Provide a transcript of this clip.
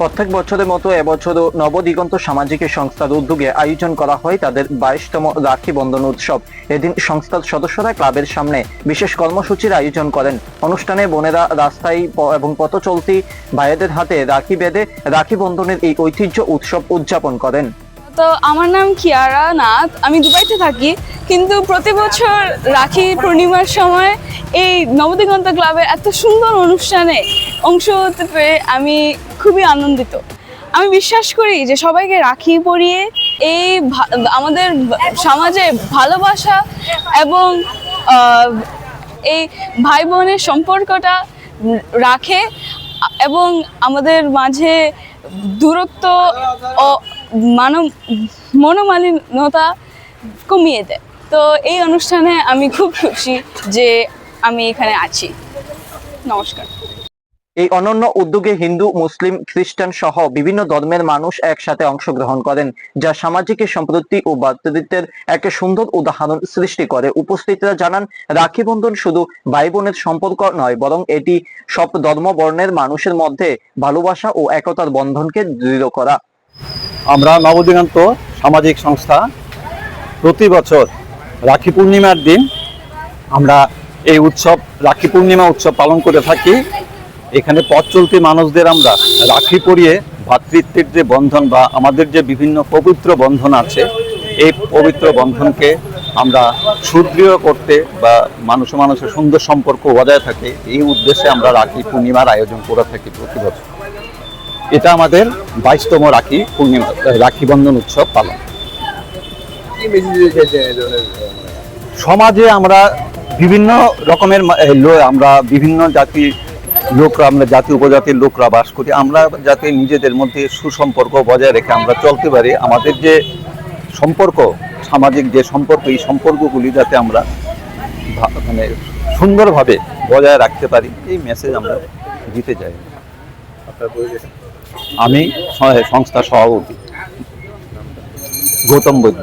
প্রত্যেক বছরের মতো এবছরও নবদিগন্ত সামাজিক সংস্থার উদ্যোগে আয়োজন করা হয় তাদের বাইশতম রাখি বন্ধন উৎসব। এদিন সংস্থার সদস্যরা ক্লাবের সামনে বিশেষ কর্মসূচির আয়োজন করেন। অনুষ্ঠানে বোনেরা রাস্তায় এবং পথ চলতি ভাইয়েদের হাতে রাখি বেঁধে রাখি বন্ধনের এই ঐতিহ্য উৎসব উদযাপন করেন। তো আমার নাম কিয়ারা নাথ। আমি দুবাইতে থাকি, কিন্তু প্রতি বছর রাখি পূর্ণিমার সময় এই নবদিগন্ত ক্লাবের এত সুন্দর অনুষ্ঠানে অংশ হতে পেরে আমি খুবই আনন্দিত। আমি বিশ্বাস করি যে সবাইকে রাখি পরিয়ে এই আমাদের সমাজে ভালোবাসা এবং এই ভাই বোনের সম্পর্কটা রাখে এবং আমাদের মাঝে দূরত্ব ও মানব মনোমালিনতা কমিয়ে দেয়। তো এই অনুষ্ঠানে আমি খুব খুশি যে আমি এখানে আছি। নমস্কার। এই অনন্য উদ্যোগে হিন্দু, মুসলিম, খ্রিস্টান সহ বিভিন্ন ধর্মের মানুষ একসাথে অংশগ্রহণ করেন, যা সামাজিক সম্প্রতি ও ভ্রাতৃত্বের এক সুন্দর উদাহরণ সৃষ্টি করে। উপস্থিতরা জানান, রাখি বন্ধন শুধু ভাই বোনের সম্পর্ক নয়, বরং এটি সব ধর্ম বর্ণের মানুষের মধ্যে ভালোবাসা ও একতার বন্ধনকে দৃঢ় করা। আমরা নবদিগন্ত সামাজিক সংস্থা প্রতি বছর রাখি পূর্ণিমার দিন আমরা এই উৎসব, রাখি পূর্ণিমা উৎসব পালন করে থাকি। এখানে পথ চলতি মানুষদের আমরা রাখি পরিয়ে ভ্রাতৃত্বের যে বন্ধন বা আমাদের যে বিভিন্ন পবিত্র বন্ধন আছে এই পবিত্র বন্ধনকে আমরা সুদৃঢ় করতে বা মানুষ মানুষের সুন্দর সম্পর্ক বজায় থাকে এই উদ্দেশ্যে আমরা রাখি পূর্ণিমার আয়োজন করে থাকি প্রতি বছর এটা আমাদের বাইশতম রাখি পূর্ণিমা রাখি বন্ধন উৎসব পালন। সমাজে আমরা বিভিন্ন রকমের আমরা বিভিন্ন জাতি লোকরা, আমরা জাতি, উপজাতির লোকরা বাস করি। আমরা যাতে নিজেদের মধ্যে সুসম্পর্ক বজায় রেখে আমরা চলতে পারি। আমাদের যে সম্পর্ক, সামাজিক যে সম্পর্ক, এই সম্পর্কগুলি যাতে আমরা মানে সুন্দরভাবে বজায় রাখতে পারি, এই মেসেজ আমরা দিতে চাই। আমি সংস্থার সভাপতি। গৌতম বৈদ্য।